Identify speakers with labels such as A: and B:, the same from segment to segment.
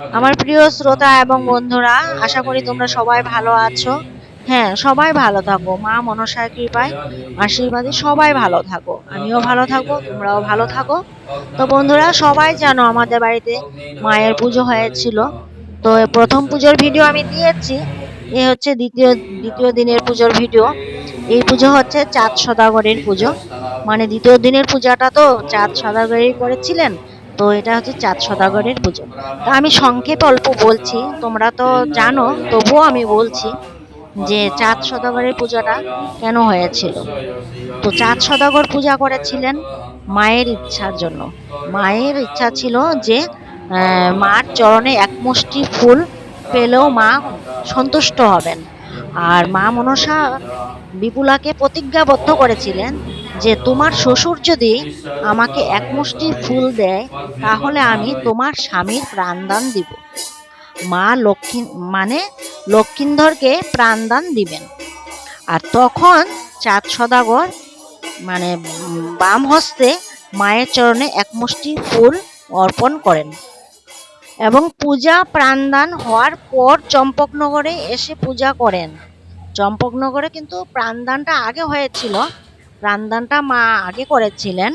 A: আমার প্রিয় শ্রোতা এবং বন্ধুরা, আশা করি তোমরা সবাই ভালো আছো। হ্যাঁ সবাই ভালো থাকো। মা মনসার কৃপায়, আশীর্বাদে সবাই ভালো থাকো। আমিও ভালো থাকব, তোমরাও ভালো থাকো। তো বন্ধুরা, সবাই জানো আমাদের বাড়িতে মায়ের পুজো হয়েছিল। তো প্রথম পুজোর ভিডিও আমি দিয়েছি। এ হচ্ছে দ্বিতীয় দ্বিতীয় দিনের পুজোর ভিডিও। এই পুজো হচ্ছে চাঁদ সদাগরের পুজো। মানে দ্বিতীয় দিনের পূজাটা তো চাঁদ সদাগরই করেছিলেন। তো এটা হচ্ছে চাঁদ সদাগরের পুজো। তো আমি সংক্ষেপে অল্প বলছি, তোমরা তো জানো, তবুও আমি বলছি যে চাঁদ সদাগরের পূজাটা কেন হয়েছিল? তো চাঁদ সদাগর পূজা করেছিলেন মায়ের ইচ্ছার জন্য। মায়ের ইচ্ছা ছিল যে মার চরণে এক মুষ্টি ফুল পেলেও মা সন্তুষ্ট হবেন। আর মা মনসা বিপুলাকে প্রতিজ্ঞাবদ্ধ করেছিলেন যে তোমার শ্বশুর যদি আমাকে এক মুষ্টি ফুল দেয়, তাহলে আমি তোমার স্বামীর প্রাণদান দিব। মা লক্ষ্মী মানে লক্ষিন্দরকে প্রাণদান দিবেন। আর তখন চাঁদ সদাগর মানে বাম হস্তে মায়ের চরণে এক মুষ্টি ফুল অর্পণ করেন। এবং পূজা প্রাণদান হওয়ার পর চম্পকনগরে এসে পূজা করেন। চম্পকনগরে কিন্তু প্রাণদানটা আগে হয়েছিল। প্রাণদানটা মা আগে করেছিলেন।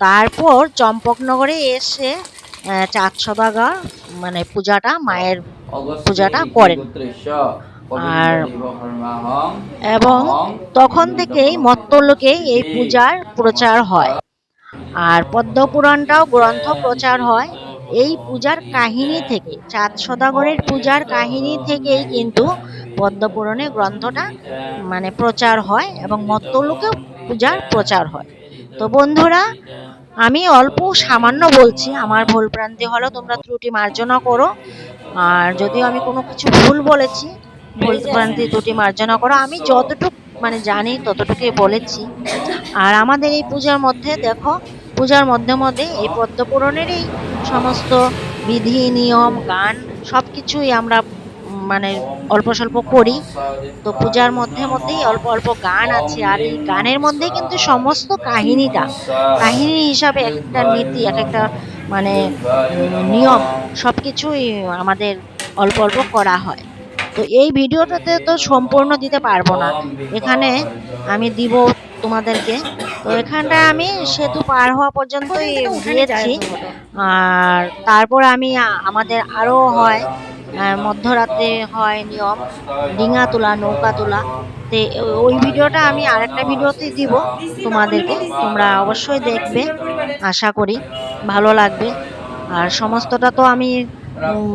A: তারপর চম্পকনগরে এসে চাঁদ সদাগর মানে পূজাটা মায়ের
B: পূজাটা করেন।
A: আর
B: আর
A: এবং তখন থেকেই মত্তলোকে এই পূজার প্রচার হয়। আর পদ্মপুরাণটাও গ্রন্থ প্রচার হয়। এই পূজার কাহিনী থেকে চাঁদ সদাগরের পূজার কাহিনী থেকেই কিন্তু পদ্মপুরাণে গ্রন্থটা মানে প্রচার হয় এবং মত্তলোকেও পূজার প্রচার হয়। তো বন্ধুরা, আমি অল্প সামান্য বলছি, আমার ভুল ভ্রান্তি হলো তোমরা ত্রুটি মার্জনা করো। আর যদিও আমি কোনো কিছু ভুল বলেছি, ভুল ভ্রান্তি, ত্রুটি মার্জনা করো, আমি যতটুকু মানে জানি ততটুকুই বলেছি। আর আমাদের এই পূজার মধ্যে দেখো, পূজার মধ্যে মধ্যে এই পদ্মপুরাণের এই সমস্ত বিধি, নিয়ম, গান সব কিছুই আমরা মানে অল্প স্বল্প করি। তো পূজার মধ্যে মধ্যেই অল্প অল্প গান আছে। আর এই গানের মধ্যে কিন্তু সমস্ত কাহিনীটা কাহিনী হিসাবে এক একটা নীতি এক একটা মানে নিয়ম সব কিছুই আমাদের অল্প অল্প করা হয়। তো এই ভিডিওটাতে তো সম্পূর্ণ দিতে পারব না। এখানে আমি দিব তোমাদেরকে। তো এখানটায় আমি সেতু পার হওয়া পর্যন্তই দিয়েছি। আর তারপর আমি আমাদের আরও হয়। মধ্যরাতে হয় নিয়ম, ডিঙা তোলা, নৌকা তোলা। তে ওই ভিডিওটা আমি আরেকটা ভিডিওতে দিব তোমাদেরকে, তোমরা অবশ্যই দেখবে, আশা করি ভালো লাগবে। আর সমস্তটা তো আমি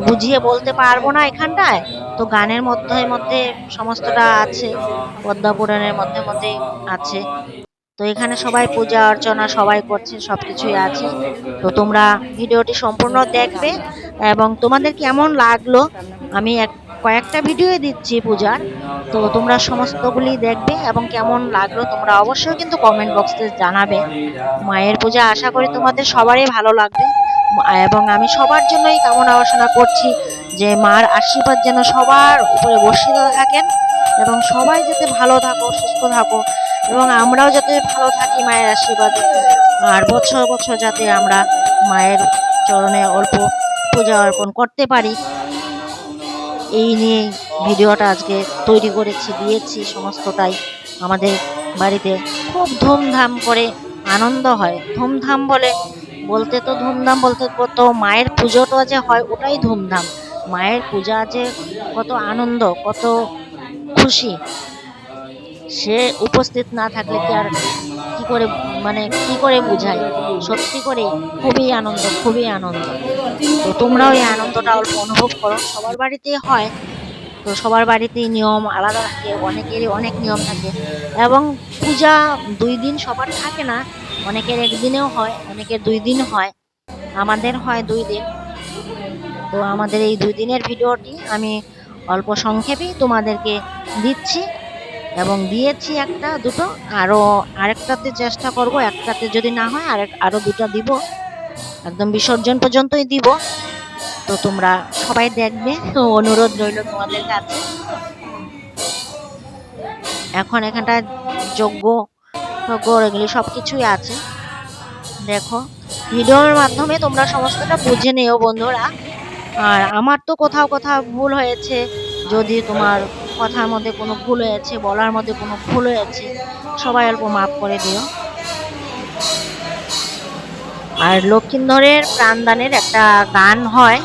A: বুঝিয়ে বলতে পারব না এখানটায়। তো গানের মধ্যে মধ্যে সমস্তটা আছে পদ্মা পুরাণের মধ্যে মধ্যে আছে। তো এখানে সবাই পূজা অর্চনা সবাই করছে সব কিছুই আছে। তো তোমরা ভিডিওটি সম্পূর্ণ দেখবে এবং তোমাদের কেমন লাগল, আমি এক, কয়েকটা ভিডিও দিচ্ছি পূজার। তো তোমরা সমস্তগুলি দেখবে এবং কেমন লাগল তোমরা অবশ্যই কিন্তু কমেন্ট বক্সে জানাবে। মায়ের পূজা আশা করি তোমাদের সবারই ভালো লাগবে। এবং আমি সবার জন্যই কামনা বাসনা করছি যে মার আশীর্বাদ যেন সবার উপরে বর্ষিত থাকেন এবং সবাই যাতে ভালো থাকো, সুস্থ থাকো। এবং আমরাও যাতে ভালো থাকি মায়ের আশীর্বাদে। আর বছর বছর যাতে আমরা মায়ের চরণে অল্প পূজা অর্পণ করতে পারি। এই নিয়ে ভিডিওটা আজকে তৈরি করেছি, দিয়েছি সমস্তটাই। আমাদের বাড়িতে খুব ধুমধাম করে আনন্দ হয়। ধুমধাম বলে বলতে তো ধুমধাম বলতে তো মায়ের পুজোটা যে হয় ওটাই ধুমধাম। মায়ের পূজা যে কত আনন্দ, কত খুশি। সে উপস্থিত না থাকলে কি আর কি করে মানে কি করে বুঝাই সত্যি করে খুবই আনন্দ খুবই আনন্দ। তো তোমরাও এই আনন্দটা অল্প অনুভব করো। সবার বাড়িতেই হয়। তো সবার বাড়িতেই নিয়ম আলাদা থাকে, অনেকেরই অনেক নিয়ম থাকে। এবং পূজা দুই দিন সবার থাকে না, অনেকের একদিনেও হয়, অনেকের দুই দিন হয়। আমাদের হয় দুই দিন। তো আমাদের এই দুই দিনের ভিডিওটি আমি অল্প সংক্ষেপেই তোমাদেরকে দিচ্ছি। এবং দিয়েছি একটা, দুটো। আরও আরেকটাতে চেষ্টা করব, একটাতে যদি না হয় আরেক আরও দুটো দিব। একদম বিসর্জন পর্যন্তই দিব। তো তোমরা সবাই দেখবে, অনুরোধ রইল তোমাদের কাছে। এখন এখানটা যোগ্য এগুলি সব কিছুই আছে। দেখো, ভিডিওর মাধ্যমে তোমরা সমস্তটা বুঝে নিও বন্ধুরা। আর আমার তো কোথাও কোথাও ভুল হয়েছে। যদি তোমার কথার মধ্যে কোনো ভুল হয়ে হয়েছে, বলার মধ্যে কোনো ভুল হয়েছে, সবাই অল্প মাফ করে দিও। আর লক্ষিন্দরের প্রাণদানের একটা গান হয়,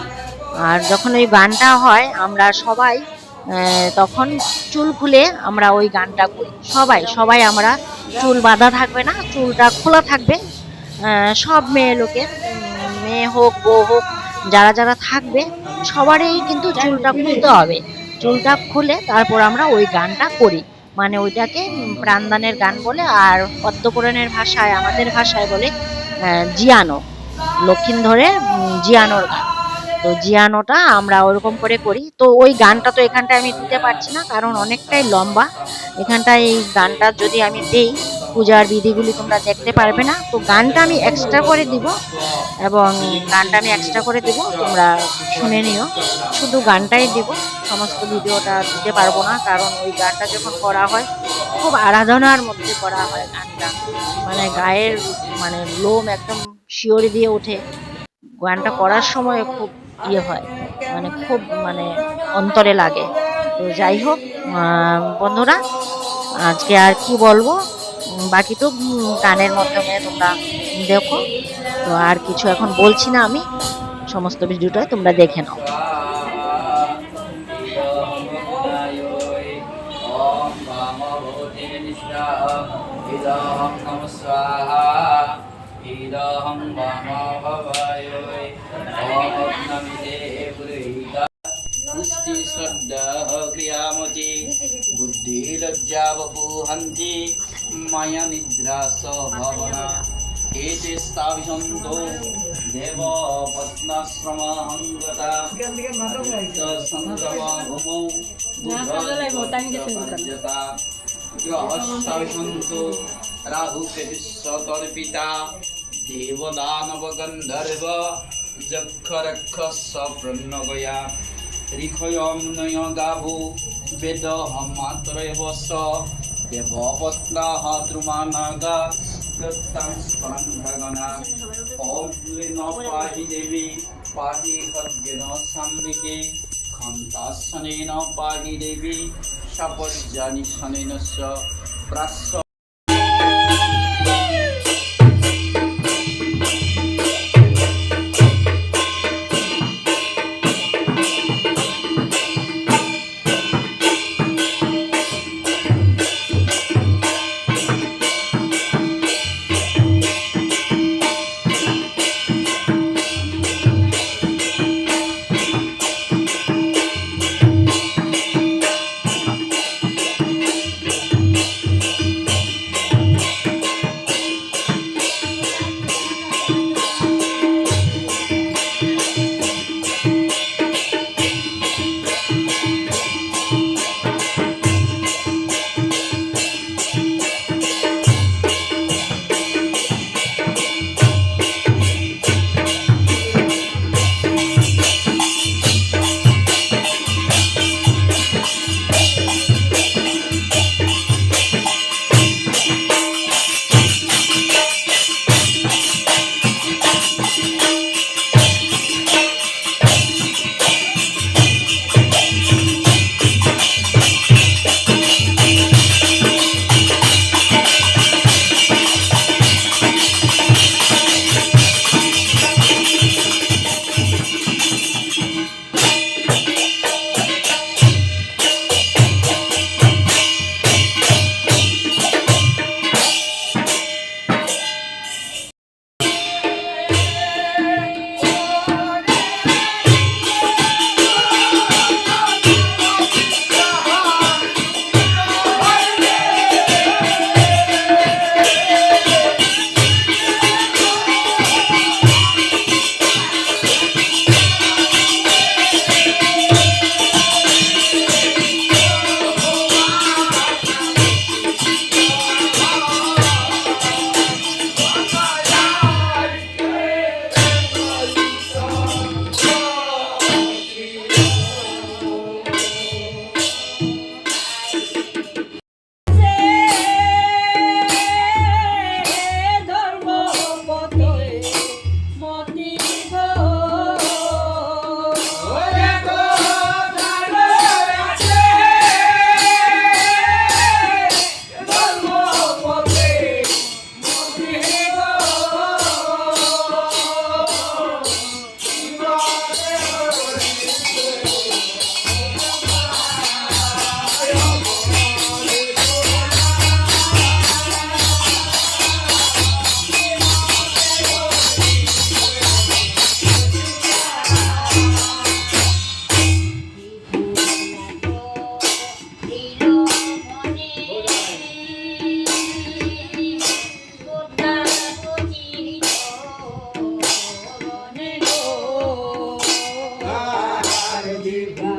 A: আর যখন ওই গানটা হয়, আমরা সবাই তখন চুল খুলে আমরা ওই গানটা করি। সবাই সবাই আমরা চুল বাঁধা থাকবে না, চুলটা খোলা থাকবে সব মেয়ে লোকের মেয়ে হোক, বউ হোক, যারা যারা থাকবে, সবারই কিন্তু চুলটা খুলতে হবে। চুলটা খুলে তারপর আমরা ওই গানটা করি। মানে ওইটাকে প্রাণদানের গান বলে আর পদ্মপুরাণের ভাষায়, আমাদের ভাষায় বলে জিয়ানো। লক্ষিণ ধরে জিয়ানোর গান। তো জিয়ানোটা আমরা ওরকম করে করি। তো ওই গানটা তো এখানটায় আমি দিতে পারছি না, কারণ অনেকটাই লম্বা। এখানটায় এই গানটা যদি আমি দেই, পূজার বিধিগুলি তোমরা দেখতে পারবে না। তো গানটা আমি এক্সট্রা করে দিব এবং গানটা আমি এক্সট্রা করে দিব, তোমরা শুনে নিও। শুধু গানটাই দিব, সমস্ত ভিডিওটা দিতে পারব না, কারণ ওই গানটা যখন করা হয়, খুব আরাধনার মধ্যে করা হয় গানটা। মানে গায়ের মানে লোম একদম শিওরে দিয়ে ওঠে। গানটা করার সময় খুব ইয়ে হয় মানে খুব মানে অন্তরে লাগে। তো যাই হোক বন্ধুরা, আজকে আর কি বলব? বাকি তো গানের মাধ্যমে তোমরা দেখো। তো আর কিছু এখন বলছি না আমি। সমস্ত ভিডিওটা তোমরা দেখে নাও।
B: ইদহং মম ভবায়। পুষ্টি শ্রদ্ধা ক্রিয়ামতি বুদ্ধি লজ্জা বপুহন্তি মায়া নিদ্রা স্বভাবনা এতে স্থাবিষন্তো দেব পত্নাশ্রমাঙ্গতা সংগ্রমা ভূমৌ গ্রহস্থাবিষন্তো রাহু দেবদানব গন্ধর্ব যক্ষ রক্ষস প্রণগয়া ঋষয়ম নয় গাভো বেদহম মাত্রৈব স দেবপত্নাহ দ্রুমানাগা দত্তাং স্পন্দগনা ওম ন পাহি দেবী পাহি খদ্গেন সাম্বিকে খন্তাসনেন পাহি দেবী সাপজ্জানি শনেন প্রাস্য
C: দেবা